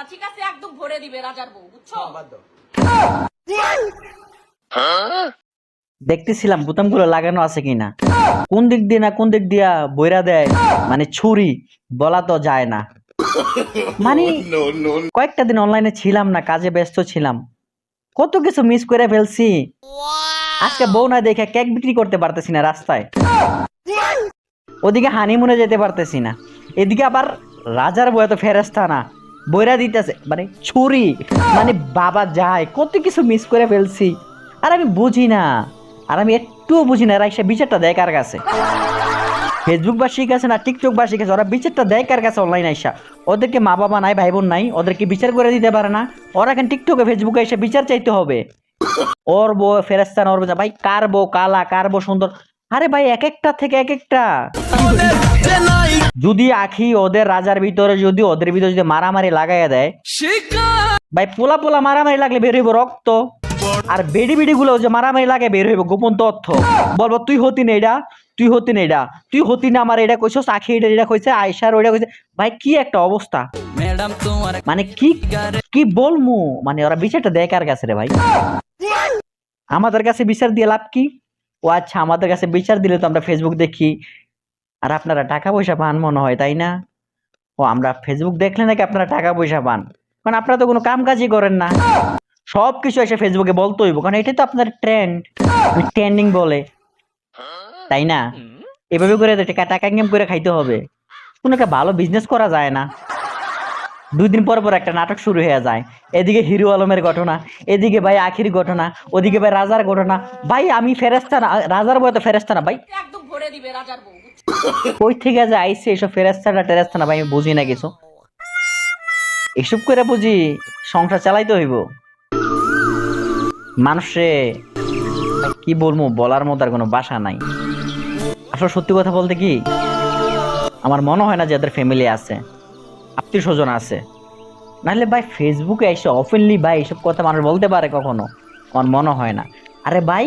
না ঠিক আছে একদম ভরে দিবে রাজার বউ বুঝছ? দেখতেছিলাম বোতামগুলো লাগানো আছে কিনা। কোন দিক দিয়ে না কোন দিক দিয়া বইরা দেয় মানে ছুরি বলা তো যায় না। মানে কয়েকটা দিন অনলাইনে ছিলাম না কাজে ব্যস্ত ছিলাম। কত কিছু মিস করে ফেলছি। আজকে বউ না দেখে কেক বিক্রি করতে পারতেছি না রাস্তায়। ওদিকে হানিমুনে যেতে পারতেছি না। এদিকে আবার রাজার বই তো ফেরেস্তা না। বইরা দিতেছে মানে ছুরি মানে বাবা যায়, কত কিছু মিস করে ফেলছি। আর আমি বুঝি না, আর আমি একটুও বুঝি না, এরা এসে বিচারটা দেয় কার কাছে? ফেসবুক বা শিখেছে না টিকটক বা শিখেছে ওরা বিচারটা দেয় কার কাছে অনলাইন আইসা ওদেরকে মা বাবা নাই ভাই বোন নাই ওদেরকে বিচার করে দিতে পারে না? ওরা এখন টিকটকে, ফেসবুকে এসে বিচার চাইতে হবে। ওর বউ ফেরেস্তান ওর ভাই, কার বউ কালা, কার বউ সুন্দর? আরে ভাই, এক একটা থেকে এক একটা। যদি আখি ওদের রাজার ভিতরে, যদি ওদের ভিতরে যদি মারামারি লাগাইয়া দেয়, ভাই, পোলা পোলা মারামারি লাগলে বের হইব রক্ত। আর বেডি বেডি গুলো যে মারামারি লাগে, বের হইব গোপন তথ্য। বলব, তুই হতি না এটা, তুই হতি না এটা, তুই হতি না আমার এটা কইছস, আখি এটা এটা কইছে আয়সার ওইটা কইছে। ভাই, কি একটা অবস্থা। মানে কি কি বলমু? মানে ওরা বিচারটা দেয় কার কাছে রে ভাই? আমাদের কাছে বিচার দিয়ে লাভ কি? ও আচ্ছা আমাদের কাছে বিচার দিলে তো আমরা ফেসবুক দেখি। আর আপনারা টাকা পয়সা পান মনে হয়, তাই না? ও, আমরা ফেসবুক দেখলে নাকি আপনারা টাকা পয়সা পান? কারণ আপনারা তো কোনো কাম কাজই করেন না। সব কিছু এসে ফেসবুকে বলতে হইব, কারণ এটাই তো আপনার ট্রেন্ড ট্রেন্ডিং বলে। তাই না? এভাবে করে টাকা টাকা ইনকাম করে খাইতে হবে। কোনো একটা ভালো বিজনেস করা যায় না। দুই দিন পর পর একটা নাটক শুরু হয়ে যায়। এদিকে হিরো আলমের ঘটনা, এদিকে ভাই আখির ঘটনা, ওদিকে ভাই রাজার ঘটনা। ভাই, আমি ফেরেস্তা না, রাজার বয় তো ফেরেস্তা না। ভাই ভরে দিবে রাজার বউ যে আইসে এসব ফেরেস্তাটা টেরেস্তা না ভাই, আমি বুঝি না কিছু। এসব করে বুঝি সংসার চালাইতে হইব। মানুষে কি বলব, বলার মতো আর কোনো বাসা নাই। আসলে সত্যি কথা বলতে কি, আমার মনে হয় না যে এদের ফ্যামিলি আছে আত্মীয় স্বজন আছে। নাহলে ভাই ফেসবুকে এসে অফেনলি ভাই এসব কথা মানুষ বলতে পারে কখনো? আমার মনে হয় না। আরে ভাই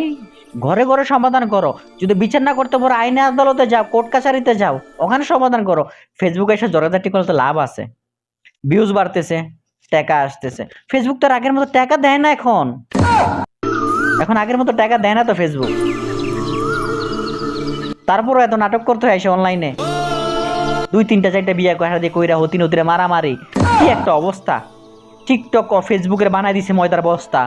ঘরে ঘরে সমাধান করো। যদি বিচার না করতে পারো, আইনে আদালতে যাও, কোর্ট কাছারিতে যাও, ওখানে সমাধান করো। ফেসবুকে এসে জড়াদাটি করলে তো লাভ আছে। ভিউজ বাড়তেছে, টাকা আসতেছে। ফেসবুক তো আগের মতো টাকা দেয় না এখন। এখন আগের মতো টাকা দেয় না তো ফেসবুক তারপরও এত নাটক করতে হয় অনলাইনে দুই, তিনটা, চারটা বিয়ে করা দিয়ে কইরা হতি নতিরে মারামারি। কি একটা অবস্থা। টিকটক ও ফেসবুকের বানাই দিছে ময়দার বস্তা।